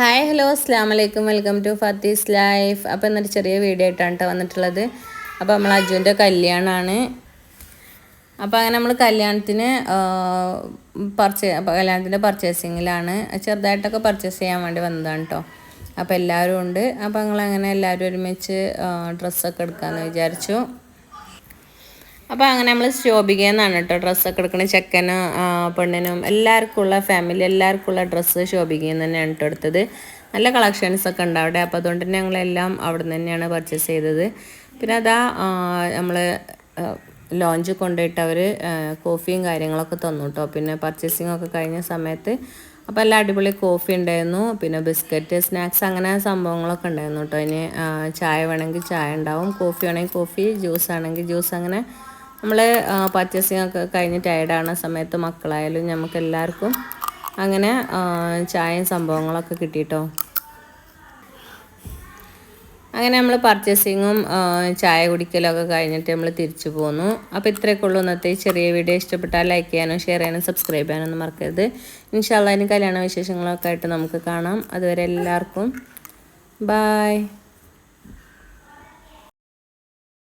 Hi hello അസ്സാം വലൈക്കും welcome to ഫത്തീസ് life അപ്പോൾ എന്നൊരു ചെറിയ വീഡിയോ ആയിട്ടാണ് കേട്ടോ വന്നിട്ടുള്ളത്. അപ്പോൾ നമ്മൾ അജുവിന്റെ കല്യാണമാണ് അപ്പോൾ അങ്ങനെ നമ്മൾ കല്യാണത്തിന് പർച്ചേ കല്യാണത്തിന്റെ പർച്ചേസിങ്ങിലാണ് ചെറുതായിട്ടൊക്കെ പർച്ചേസ് ചെയ്യാൻ വേണ്ടി വന്നതാണ് കേട്ടോ അപ്പോൾ എല്ലാവരും ഉണ്ട്. അപ്പോൾ ഞങ്ങളങ്ങനെ എല്ലാവരും ഒരുമിച്ച് ഡ്രസ്സൊക്കെ എടുക്കാമെന്ന് വിചാരിച്ചു. അപ്പോൾ അങ്ങനെ നമ്മൾ ശോഭികയെന്നാണ് കേട്ടോ ഡ്രസ്സൊക്കെ എടുക്കണ. ചെക്കനും പെണ്ണിനും എല്ലാവർക്കും ഉള്ള ഫാമിലി എല്ലാവർക്കും ഉള്ള ഡ്രസ്സ് ശോഭികയെന്ന് തന്നെയാണ് കേട്ടോ എടുത്തത്. നല്ല കളക്ഷൻസ് ഒക്കെ ഉണ്ട് അവിടെ. അപ്പോൾ അതുകൊണ്ട് തന്നെ ഞങ്ങളെല്ലാം അവിടെ നിന്ന് തന്നെയാണ് പർച്ചേസ് ചെയ്തത്. പിന്നെ അതാ നമ്മൾ ലോഞ്ച് കൊണ്ടുപോയിട്ട് അവർ കോഫിയും കാര്യങ്ങളൊക്കെ തന്നു കേട്ടോ പിന്നെ പർച്ചേസിംഗ് ഒക്കെ കഴിഞ്ഞ സമയത്ത് അപ്പോൾ എല്ലാം അടിപൊളി കോഫി ഉണ്ടായിരുന്നു. പിന്നെ ബിസ്ക്കറ്റ് സ്നാക്സ് അങ്ങനെ സംഭവങ്ങളൊക്കെ ഉണ്ടായിരുന്നു കേട്ടോ ഇനി ചായ വേണമെങ്കിൽ ചായ ഉണ്ടാവും. കോഫി വേണമെങ്കിൽ കോഫി ജ്യൂസ് ആണെങ്കിൽ ജ്യൂസ് അങ്ങനെ നമ്മൾ പർച്ചേസിങ് ഒക്കെ കഴിഞ്ഞ് ടയർഡാണ് സമയത്ത് മക്കളായാലും നമുക്ക് എല്ലാവർക്കും അങ്ങനെ ചായയും സംഭവങ്ങളൊക്കെ കിട്ടിയിട്ടോ അങ്ങനെ നമ്മൾ പർച്ചേസിങ്ങും ചായ കുടിക്കലൊക്കെ കഴിഞ്ഞിട്ട് നമ്മൾ തിരിച്ചു പോന്നു. അപ്പോൾ ഇത്രയൊക്കെ ഉള്ളൂ ഇന്നത്തെ ചെറിയ വീഡിയോ ഇഷ്ടപ്പെട്ടാൽ ലൈക്ക് ചെയ്യാനും ഷെയർ ചെയ്യാനും സബ്സ്ക്രൈബ് ചെയ്യാനൊന്നും മറക്കരുത്. ഇൻഷാല്ലാ ഇനി കല്യാണ വിശേഷങ്ങളൊക്കെ ആയിട്ട് നമുക്ക് കാണാം. അതുവരെ എല്ലാവർക്കും ബായ്